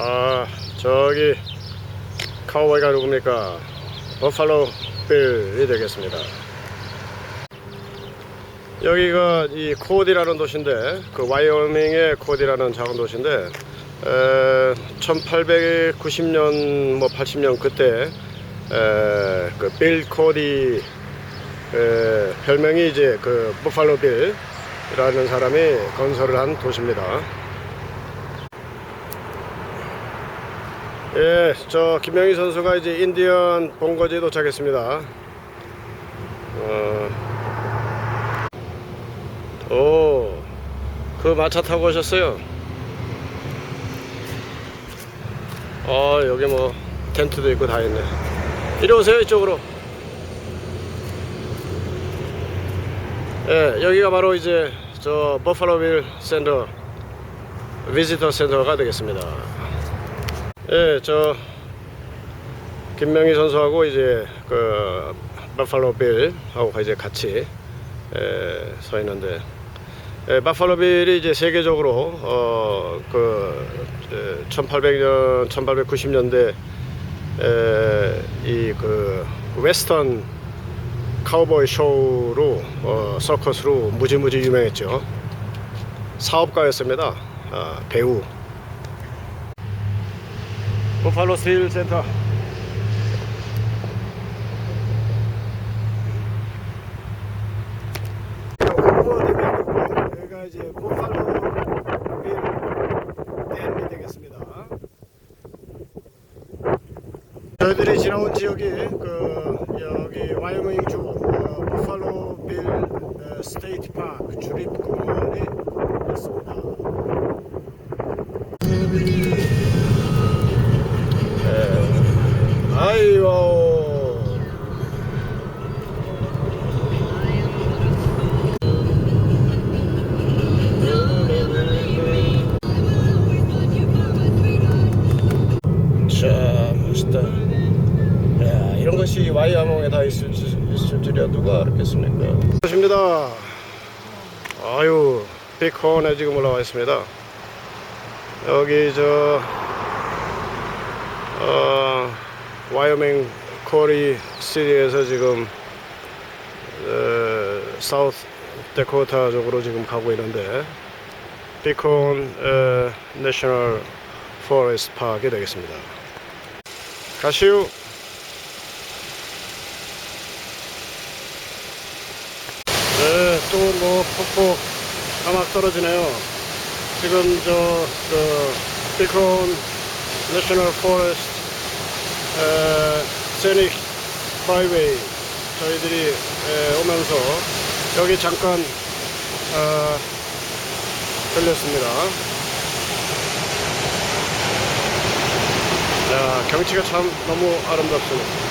아 저기 카우보이가 누굽니까? 버팔로 빌이 되겠습니다. 여기가 이 코디라는 도시인데 그 와이오밍의 코디라는 작은 도시인데 에, 1890년 뭐 80년 그때 에, 그빌 코디 에, 별명이 이제 그 버팔로 빌이라는 사람이 건설을 한 도시입니다. 예, 저 김명희 선수가 이제 인디언 본거지에 도착했습니다. 어, 오, 그 마차 타고 오셨어요? 어, 여기 뭐 텐트도 있고 다 있네. 이리 오세요 이쪽으로. 예, 여기가 바로 이제 저 버팔로빌 센터 비지터 센터가 되겠습니다. 예, 저 김명희 선수하고 이제 그 버팔로 빌하고 이제 같이 에, 서 있는데 에, 버팔로 빌이 이제 세계적으로 어그 1800년 1890년대 이그 웨스턴 카우보이 쇼로 어, 서커스로 무지무지 유명했죠. 사업가였습니다. 아, 배우. 버팔로 스틸 센터. 저희들이 지나온 지역이 그 여기 와이오밍주 어, 버팔로 빌 어, 스테이트 파크 주립 공원이 있습니다. 아이고. 참 멋있다. 야 이런 것이 와이어몽에 다 있을, 줄- 있을 줄이야. 누가 알았겠습니까? 반갑습니다. 아유 비콘에 지금 올라와 있습니다. 여기 저 어, 와이어밍 코리 시리에서 지금 어, 사우스 데코타 쪽으로 지금 가고 있는데 비콘 어, 내셔널 포레스트 파크이 되겠습니다. 가시오. 네, 또뭐 폭폭 사막 떨어지네요. 지금 저, 그, 비콘 내셔널 포레스트 에, 세닉 바이웨이 저희들이 에, 오면서 여기 잠깐 어, 들렸습니다. 야, 경치가 참 너무 아름답습니다.